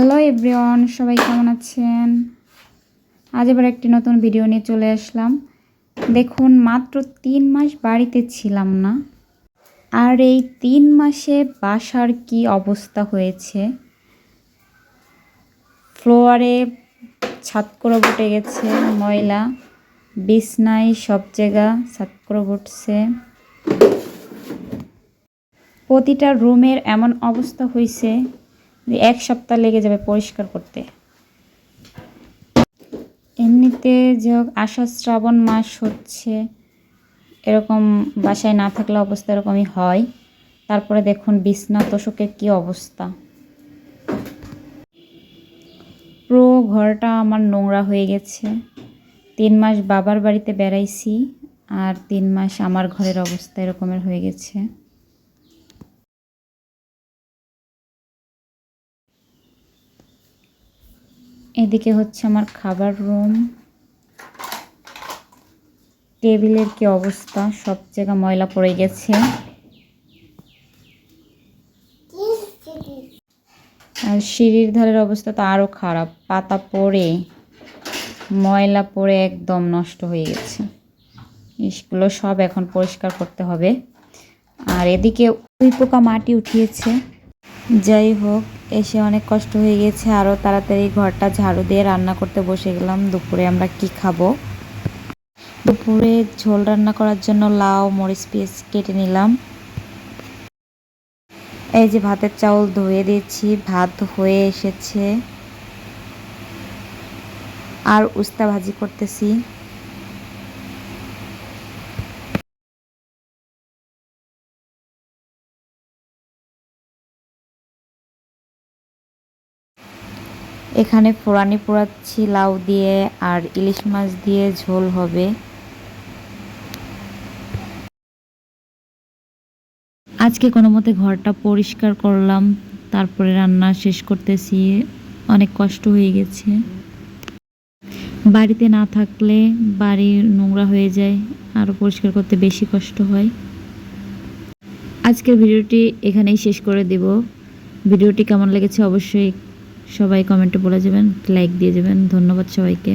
Hello everyone, সবাই কেমন আছেন? আজ এবার একটি নতুন ভিডিও নিয়ে চলে আসলাম। দেখুন, মাত্র তিন মাস বাড়িতে ছিলাম না। আর এই তিন মাসে বাসার কি অবস্থা হয়েছে? ফ্লোয়ারে করে উঠে গেছে, ময়লা বিছনায় সব জায়গা করে উঠছে প্রতিটা রুমের এমন অবস্থা হয়েছে এক সপ্তাহ লেগে যাবে পরিষ্কার করতে। এমনিতে যে হোক আষাঢ় শ্রাবণ মাস হচ্ছে, এরকম বাসায় না থাকলে অবস্থা এরকমই হয়। তারপরে দেখুন বিছনা, তোষকের কি অবস্থা। পুরো ঘরটা আমার নোংরা হয়ে গেছে। তিন মাস বাবার বাড়িতে বেড়াইছি আর তিন মাস আমার ঘরের অবস্থা এরকমের হয়ে গেছে। এদিকে হচ্ছে আমার খাবার রুম টেবিলের কি অবস্থা? সব জায়গা ময়লা পড়ে গেছে। আর সিঁড়ির ধারের অবস্থা তো আরও খারাপ। পাতা পড়ে, ময়লা পড়ে একদম নষ্ট হয়ে গেছে। এগুলো সব এখন পরিষ্কার করতে হবে। আর এদিকে উই পোকা মাটি উঠিয়েছে। যাই হোক এসে অনেক কষ্ট হয়ে গেছে আরও তাড়াতাড়ি ঘরটা ঝাড়ু দিয়ে রান্না করতে বসে গেলাম। দুপুরে আমরা কি খাব? দুপুরে ঝোল রান্না করার জন্য লাউ, মরিচ পিস কেটে নিলাম। এই যে ভাতের চাউল ধুয়ে দিয়েছি, ভাত হয়ে এসেছে। আর উস্তা ভাজি করতেছি। এখানে ফোড়ানি পোড়াচ্ছি লাউ দিয়ে আর ইলিশ মাছ দিয়ে ঝোল হবে। আজকে কোনো মতে ঘরটা পরিষ্কার করলাম, তারপরে রান্না শেষ করতেছি, অনেক কষ্ট হয়ে গেছে। বাড়িতে না থাকলে বাড়ি নোংরা হয়ে যায় আরও পরিষ্কার করতে বেশি কষ্ট হয়। আজকের ভিডিওটি এখানেই শেষ করে দেব। ভিডিওটি কেমন লেগেছে অবশ্যই সবাই কমেন্টে বলে যাবেন লাইক দিয়ে যাবেন ধন্যবাদ সবাইকে।